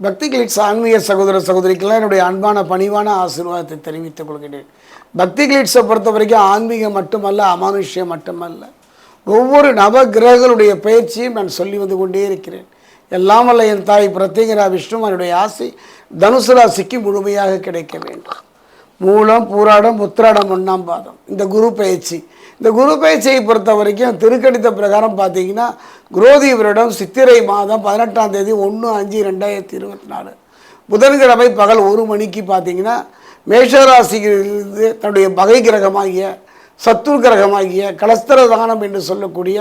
பக்தி கிளிட்ஸ் ஆன்மீக சகோதர சகோதரிக்கெல்லாம் என்னுடைய அன்பான பணிவான ஆசீர்வாதத்தை தெரிவித்துக் கொள்கிறேன். பக்தி கிளிட்ஸை பொறுத்த வரைக்கும் ஆன்மீகம் மட்டுமல்ல அமானுஷ்யம் மட்டுமல்ல. ஒவ்வொரு நவ கிரகங்களுடைய பயிற்சியும் நான் சொல்லி வந்து கொண்டே இருக்கிறேன். எல்லாம் வல்ல என் தாய் பிரத்யேகரா விஷ்ணு என்னுடைய ஆசை தனுசு ராசிக்கு முழுமையாக கிடைக்க வேண்டும். மூலம் பூராடம் உத்திராடம் ஒன்றாம் பாதம். இந்த குரு பயிற்சி இந்த குரு பயிற்சியை பொறுத்த வரைக்கும் திருக்கணித்த பிரகாரம் பார்த்தீங்கன்னா குரோதி வருடம் சித்திரை மாதம் பதினெட்டாம் தேதி ஒன்று அஞ்சு ரெண்டாயிரத்தி இருபத்தி நாலு புதன்கிழமை பகல் ஒரு மணிக்கு பார்த்தீங்கன்னா மேஷராசியிலிருந்து தன்னுடைய பகை கிரகமாகிய சத்துரு கிரகமாகிய கலஸ்தர தானம் என்று சொல்லக்கூடிய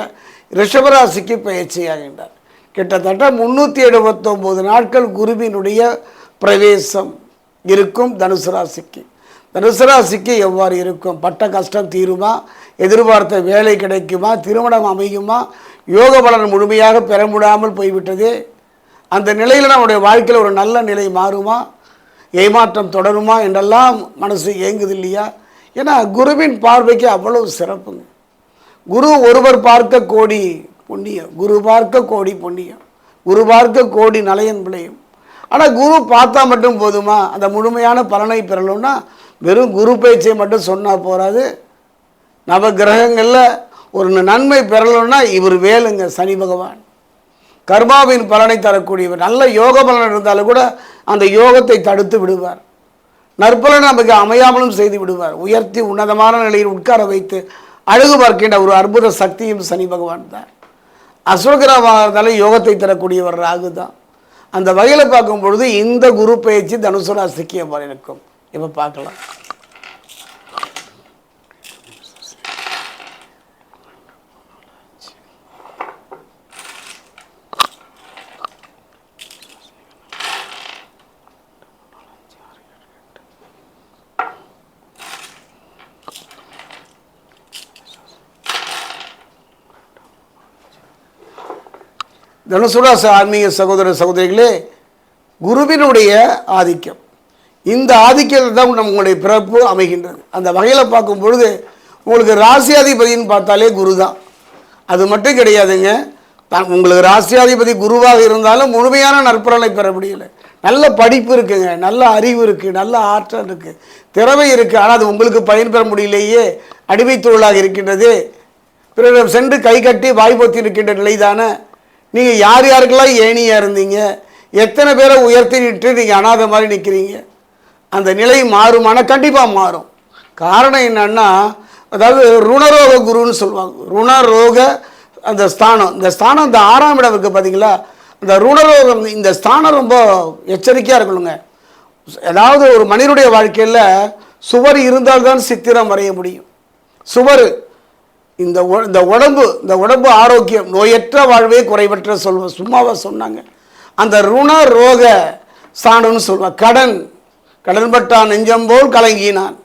ரிஷபராசிக்கு பயிற்சியாகின்றார் கிட்டத்தட்ட முந்நூற்றி எழுபத்தொம்போது நாட்கள் குருவினுடைய பிரவேசம் இருக்கும் தனுசு ராசிக்கு. தனுசராசிக்கு எவ்வாறு இருக்கும்? பட்ட கஷ்டம் தீருமா? எதிர்பார்த்த வேலை கிடைக்குமா? திருமணம் அமையுமா? யோக பலன் முழுமையாக பெற முடியாமல் போய்விட்டது. அந்த நிலையில் நம்முடைய வாழ்க்கையில் ஒரு நல்ல நிலை மாறுமா? ஏமாற்றம் தொடருமா? என்றெல்லாம் மனசு ஏங்குது இல்லையா? ஏன்னா குருவின் பார்வைக்கு அவ்வளவு சிறப்புங்க. குரு ஒருவர் பார்க்க கோடி புண்ணியம். குரு பார்க்க கோடி புண்ணியம். குரு பார்க்க கோடி நலையன் விளையும். ஆனால் குரு பார்த்தா மட்டும் போதுமா? அந்த முழுமையான பலனை பெறணும்னா வெறும் குரு பேச்சை மட்டும் சொன்னால் போகாது நவ கிரகங்களில் ஒரு நன்மை பெறணும்னா இவர் வேலுங்க சனி பகவான். கர்மாவின் பலனை தரக்கூடியவர். நல்ல யோக பலன் இருந்தாலும் கூட அந்த யோகத்தை தடுத்து விடுவார். நற்பலன் நமக்கு அமையாமலும் செய்து விடுவார். உயர்த்தி உன்னதமான நிலையில் உட்கார வைத்து அழகு பார்க்கின்ற ஒரு அற்புத சக்தியும் சனி பகவான் தான். அசுரகிரமாக இருந்தாலும் யோகத்தை தரக்கூடியவர் ராகு தான். அந்த வகையில் பார்க்கும் பொழுது இந்த குரு பயிற்சி தனுசு ராசிக்கு இருக்கும் இப்போ பார்க்கலாம் தனுசுராச ஆன்மீக சகோதர சகோதரிகளே குருவினுடைய ஆதிக்கம். இந்த ஆதிக்கத்தில் தான் நம்மளுடைய பிறப்பு அமைகின்றது. அந்த வகையில் பார்க்கும் பொழுது உங்களுக்கு ராசியாதிபதின்னு பார்த்தாலே குரு தான் அது மட்டும் கிடையாதுங்க. உங்களுக்கு ராசியாதிபதி குருவாக இருந்தாலும் முழுமையான நற்பலனை பெற முடியல. நல்ல படிப்பு இருக்குங்க. நல்ல அறிவு இருக்குது நல்ல ஆற்றல் இருக்குது திறமை இருக்குது ஆனால் அது உங்களுக்கு பயன்பெற முடியலையே. அடிமை தொழிலாக இருக்கின்றது. பிறரிடம் சென்று கை கட்டி வாய்ப்பத்தி இருக்கின்ற நிலைதானே. நீங்கள் யார் யாருக்கெல்லாம் ஏணியாக இருந்தீங்க? எத்தனை பேரை உயர்த்தி நின்று நீங்கள் அனாதை மாதிரி நிற்கிறீங்க அந்த நிலை மாறுமான கண்டிப்பாக மாறும். காரணம் என்னன்னா அதாவது ருணரோக குருன்னு சொல்லுவாங்க. ருணரோக அந்த ஸ்தானம். இந்த ஸ்தானம் இந்த ஆறாம் இடம் இருக்குது பார்த்தீங்களா இந்த ருணரோகம் இந்த ஸ்தானம் ரொம்ப எச்சரிக்கையாக இருக்கணுங்க. அதாவது ஒரு மனிதனுடைய வாழ்க்கையில் சுவர் இருந்தால்தான் சித்திரம் வரைய முடியும். சுவர் இந்த உ- இந்த உடம்பு இந்த உடம்பு ஆரோக்கியம் நோயற்ற வாழ்வே குறைவற்ற சொல்வ சும்மாவாக சொன்னாங்க. அந்த ருண ரோக ஸ்தானம்னு சொல்லுவாங்க. கடன் கடன்பட்டான் நெஞ்சம் போல் கலங்கினான்.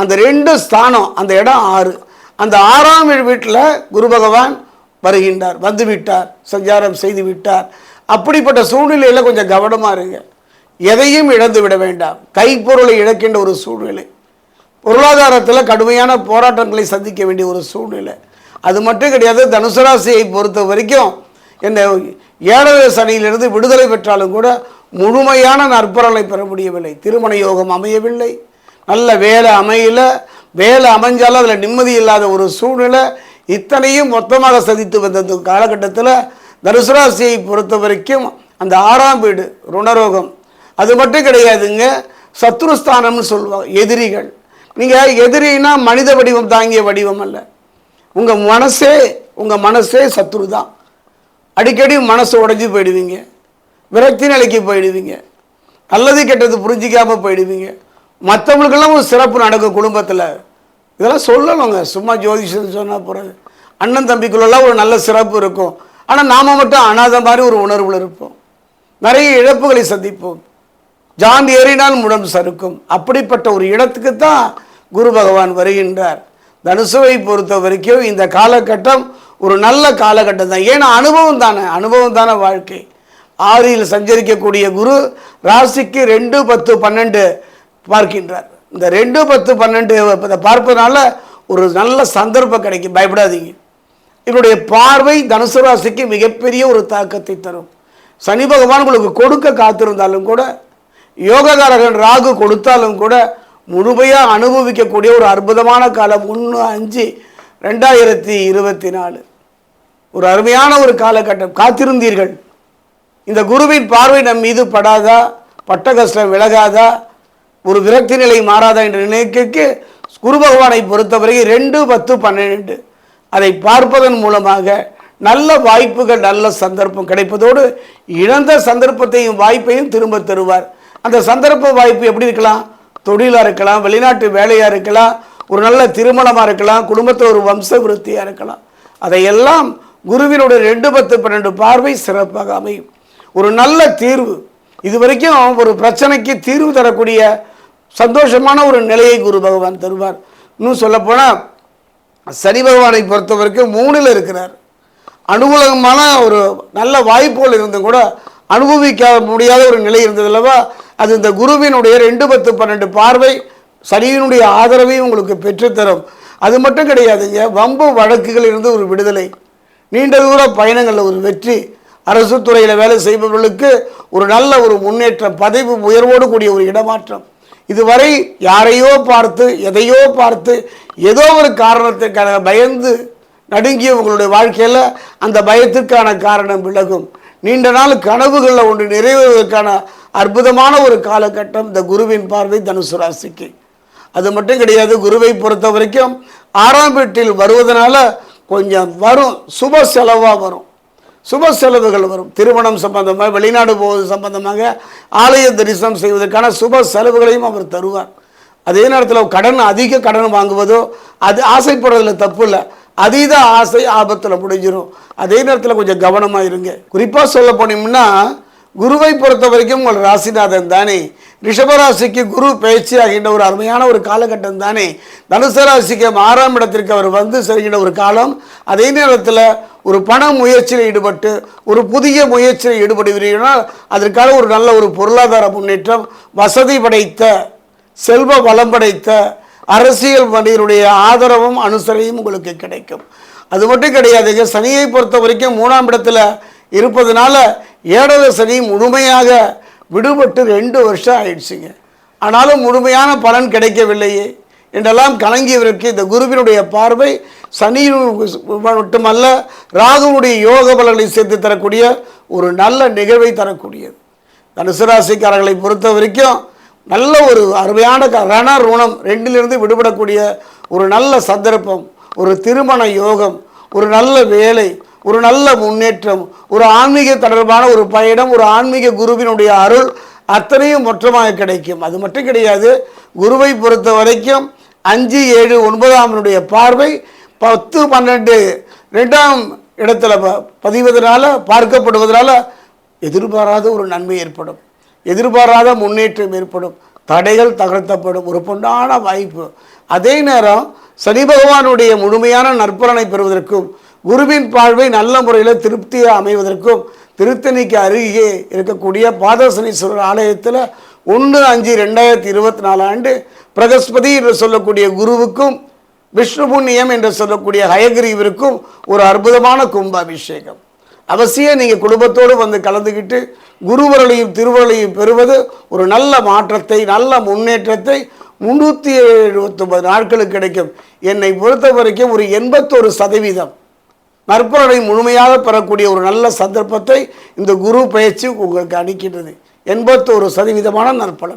அந்த ரெண்டு ஸ்தானம் அந்த இடம் ஆறு. அந்த ஆறாம் வீட்டில் குரு பகவான் வருகின்றார் வந்து விட்டார் சஞ்சாரம் செய்து விட்டார். அப்படிப்பட்ட சூழ்நிலையில் கொஞ்சம் கவனமாக இருங்க. எதையும் இழந்து விட வேண்டாம். கைப்பொருளை இழக்கின்ற ஒரு சூழ்நிலை. பொருளாதாரத்தில் கடுமையான போராட்டங்களை சந்திக்க வேண்டிய ஒரு சூழ்நிலை. அது மட்டும் கிடையாது தனுசு ராசியை பொறுத்த வரைக்கும் என்ன ஏழரை சனியிலிருந்து விடுதலை பெற்றாலும் கூட முழுமையான நற்பரலை பெற முடியவில்லை. திருமண யோகம் அமையவில்லை. நல்ல வேலை அமையல. வேலை அமைஞ்சாலும் அதில் நிம்மதி இல்லாத ஒரு சூழ்நிலை இத்தனையும் மொத்தமாக சதித்து வந்த காலகட்டத்தில் தனுசுராசியை பொறுத்த வரைக்கும் அந்த ஆறாம் வீடு ருணரோகம். அது மட்டும் கிடையாதுங்க. சத்ருஸ்தானம்னு சொல்லுவாங்க எதிரிகள். நீங்கள் எதிரினா மனித வடிவம் தாங்கிய வடிவம் அல்ல. உங்கள் மனசே உங்கள் மனசே சத்ரு தான் அடிக்கடி மனசு உடைஞ்சு போயிடுவீங்க. விரக்தி நிலைக்கு போயிடுவீங்க. நல்லது கெட்டது புரிஞ்சிக்காமல் போயிடுவீங்க. மற்றவங்களுக்கெல்லாம் ஒரு சிறப்பு நடக்கும் குடும்பத்தில். இதெல்லாம் சொல்லணுங்க. சும்மா ஜோதிஷம் சொன்னால் போகிறது அண்ணன் தம்பிக்குள்ளெல்லாம் ஒரு நல்ல சிறப்பு இருக்கும். ஆனால் நாம் மட்டும் அனாதை மாதிரி ஒரு உணர்வில் இருப்போம். நிறைய இழப்புகளை சந்திப்போம். ஜான் ஏறினால் முடம் சறுக்கும். அப்படிப்பட்ட ஒரு இடத்துக்கு தான் குரு பகவான் வருகின்றார். தனுசுவை பொறுத்த வரைக்கும் இந்த காலகட்டம் ஒரு நல்ல காலகட்டம் தான். ஏன்னா அனுபவம் தானே. அனுபவம் தானே வாழ்க்கை. ஆறில் சஞ்சரிக்கக்கூடிய குரு ராசிக்கு ரெண்டு பத்து பன்னெண்டு பார்க்கின்றார். இந்த ரெண்டு பத்து பன்னெண்டு இதை பார்ப்பதனால ஒரு நல்ல சந்தர்ப்பம் கிடைக்கும். பயப்படாதீங்க. இவருடைய பார்வை தனுசு ராசிக்கு மிகப்பெரிய ஒரு தாக்கத்தை தரும். சனி பகவான் உங்களுக்கு கொடுக்க காத்திருந்தாலும் கூட யோககாரகன் ராகு கொடுத்தாலும் கூட முழுமையாக அனுபவிக்கக்கூடிய ஒரு அற்புதமான காலம் ஒன்று அஞ்சு ரெண்டாயிரத்தி இருபத்தி நாலு. ஒரு அருமையான ஒரு காலகட்டம். காத்திருந்தீர்கள். இந்த குருவின் பார்வை நம் மீது படாதா? பட்ட கஷ்டம் விலகாதா? ஒரு விரக்தி நிலை மாறாதா என்ற நினைக்க குரு பகவானை பொறுத்தவரை ரெண்டு பத்து பன்னிரெண்டு அதை பார்ப்பதன் மூலமாக நல்ல வாய்ப்புகள் நல்ல சந்தர்ப்பம் கிடைப்பதோடு இழந்த சந்தர்ப்பத்தையும் வாய்ப்பையும் திரும்ப தருவார். அந்த சந்தர்ப்ப வாய்ப்பு எப்படி இருக்கலாம்? தொழிலாக இருக்கலாம் வெளிநாட்டு வேலையாக இருக்கலாம் ஒரு நல்ல திருமணமாக இருக்கலாம் குடும்பத்தில் ஒரு வம்ச விருத்தியாக இருக்கலாம். அதையெல்லாம் குருவினுடைய ரெண்டு பத்து பன்னெண்டு பார்வை சிறப்பாக அமையும். ஒரு நல்ல தீர்வு. இது வரைக்கும் ஒரு பிரச்சனைக்கு தீர்வு தரக்கூடிய சந்தோஷமான ஒரு நிலையை குரு பகவான் தருவார். இன்னும் சொல்லப்போனால் சனி பகவானை பொறுத்த வரைக்கும் மூணில் இருக்கிறார். அனுகூலமான ஒரு நல்ல வாய்ப்புகள் இருந்தும் கூட அனுபவிக்க முடியாத ஒரு நிலை இருந்தது அல்லவா? அது இந்த குருவினுடைய ரெண்டு பத்து பன்னெண்டு பார்வை சனியினுடைய ஆதரவையும் உங்களுக்கு பெற்றுத்தரும். அது மட்டும் கிடையாதுங்க வம்பு வழக்குகளிலிருந்து ஒரு விடுதலை. நீண்ட தூர பயணங்களில் ஒரு வெற்றி. அரசு துறையில் வேலை செய்பவர்களுக்கு ஒரு நல்ல ஒரு முன்னேற்றம் பதவி உயர்வோடு கூடிய ஒரு இடமாற்றம். இதுவரை யாரையோ பார்த்து எதையோ பார்த்து ஏதோ ஒரு காரணத்துக்காக பயந்து நடுங்கிய உங்களுடைய வாழ்க்கையில் அந்த பயத்திற்கான காரணம் விலகும். நீண்ட நாள் கனவுகளில் ஒன்று நிறைவேறுவதற்கான அற்புதமான ஒரு காலகட்டம் இந்த குருவின் பார்வை தனுசு ராசிக்கு. அது மட்டும் கிடையாது குருவை பொறுத்த வரைக்கும் ஆறாம் வீட்டில் வருவதனால கொஞ்சம் வரும் சுப செலவாக வரும். சுப செலவுகள் வரும். திருமணம் சம்பந்தமாக வெளிநாடு போவது சம்பந்தமாக ஆலய தரிசனம் செய்வதற்கான சுப செலவுகளையும் அவர் தருவார். அதே நேரத்தில் கடன் அதிக கடன் வாங்குவதோ அது ஆசைப்படுறதுல தப்பு இல்லை அதீத ஆசை ஆபத்தில் முடிஞ்சிடும் அதே நேரத்தில் கொஞ்சம் கவனமாக இருங்க. குறிப்பாக சொல்ல போனோம்னா குருவை பொறுத்த வரைக்கும் உங்கள் ராசிநாதன் தானே. ரிஷபராசிக்கு குரு பயிற்சி ஆகின்ற ஒரு அருமையான ஒரு காலகட்டம் தானே. தனுசு ராசிக்கு ஆறாம் இடத்திற்கு அவர் வந்து செல்கின்ற ஒரு காலம் அதே நேரத்தில் ஒரு பண முயற்சியில் ஈடுபட்டு ஒரு புதிய முயற்சியில் ஈடுபடுவீர்களால் அதற்கான ஒரு நல்ல ஒரு பொருளாதார முன்னேற்றம் வசதி படைத்த செல்வ வளம் படைத்த அரசியல் மனிதனுடைய ஆதரவும் அனுசரையும் உங்களுக்கு கிடைக்கும். அது மட்டும் கிடையாதுங்க. சனியை பொறுத்த வரைக்கும் மூணாம் இடத்துல இருப்பதனால ஏழரை சனி முழுமையாக விடுபட்டு ரெண்டு வருஷம் ஆயிடுச்சுங்க. ஆனாலும் முழுமையான பலன் கிடைக்கவில்லையே. என்றெல்லாம் கலங்கியவருக்கு இந்த குருவினுடைய பார்வை சனி மட்டுமல்ல ராகுவுடைய யோக பலனை சேர்த்து தரக்கூடிய ஒரு நல்ல நிகழ்வை தரக்கூடியது. தனுசு ராசிக்காரர்களை பொறுத்த வரைக்கும் நல்ல ஒரு அருமையான க- ரண ருணம் ரெண்டிலிருந்து விடுபடக்கூடிய ஒரு நல்ல சந்தர்ப்பம் ஒரு திருமண யோகம் ஒரு நல்ல வேலை ஒரு நல்ல முன்னேற்றம் ஒரு ஆன்மீக தொடர்பான ஒரு பயணம் ஒரு ஆன்மீக குருவினுடைய அருள் அத்தனையும் மொற்றமாக கிடைக்கும். அது மட்டும் கிடையாது குருவை பொறுத்த வரைக்கும் அஞ்சு ஏழு ஒன்பதாமனுடைய பார்வை பத்து பன்னெண்டு ரெண்டாம் இடத்துல ப- பதிவதனால பார்க்கப்படுவதனால எதிர்பாராத ஒரு நன்மை ஏற்படும். எதிர்பாராத முன்னேற்றம் ஏற்படும். தடைகள் தகர்த்தப்படும். ஒரு பொன்னான வாய்ப்பு. அதே நேரம் சனி பகவானுடைய முழுமையான நற்பலனை பெறுவதற்கும் குருவின் பார்வை நல்ல முறையில் திருப்தியாக அமைவதற்கும் திருத்தணிக்கு அருகே இருக்கக்கூடிய பாதசனீஸ்வரர் ஆலயத்தில் ஒன்று அஞ்சு ரெண்டாயிரத்தி இருபத்தி நாலு ஆண்டு பிரகஸ்பதி என்று சொல்லக்கூடிய குருவுக்கும் விஷ்ணு புண்ணியம் என்று சொல்லக்கூடிய ஹயகிரீவருக்கும் ஒரு அற்புதமான கும்பாபிஷேகம். அவசியம் நீங்கள் குடும்பத்தோடு வந்து கலந்துக்கிட்டு குருவரலையும் திருவருளையும் பெறுவது ஒரு நல்ல மாற்றத்தை நல்ல முன்னேற்றத்தை முன்னூற்றி எழுபத்தொம்பது நாட்களுக்கு கிடைக்கும். என்னை பொறுத்த வரைக்கும் ஒரு எண்பத்தொரு சதவீதம். நற்பலனை முழுமையாக பெறக்கூடிய ஒரு நல்ல சந்தர்ப்பத்தை இந்த குரு பயிற்சி உங்களுக்கு அளிக்கின்றது. எண்பத்தோரு சதவீதமான நற்பலன்.